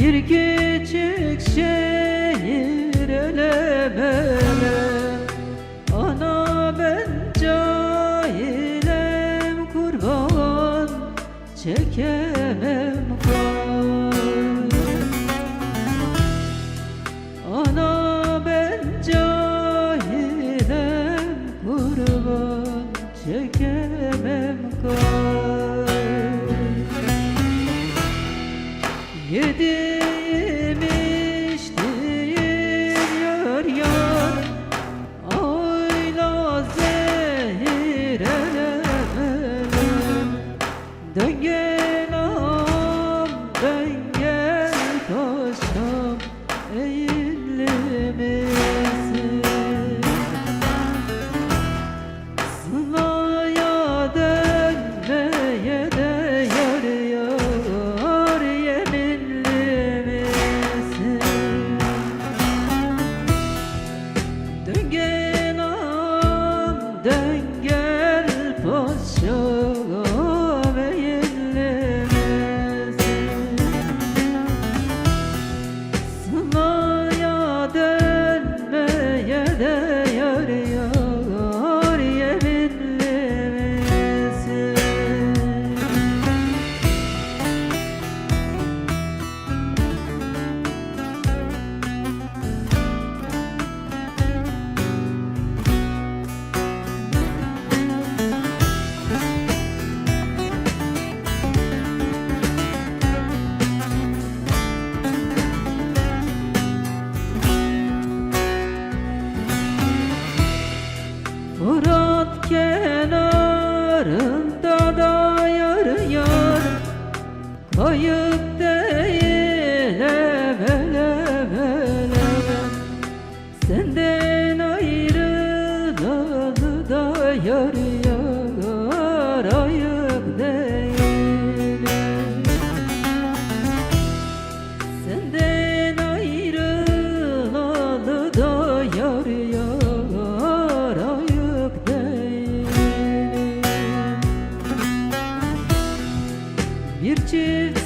Bir küçük şehir ele bele. Ana ben cahilem kurban Çekemem kan Ana ben cahilem kurban Çekemem kan Yedi Dön. gel Kayıp değil evvel evvel. Senden ayrılalı da yar yar Ayıp değil. Senden ayrılalı da yar yar ayıp değil. Bir çift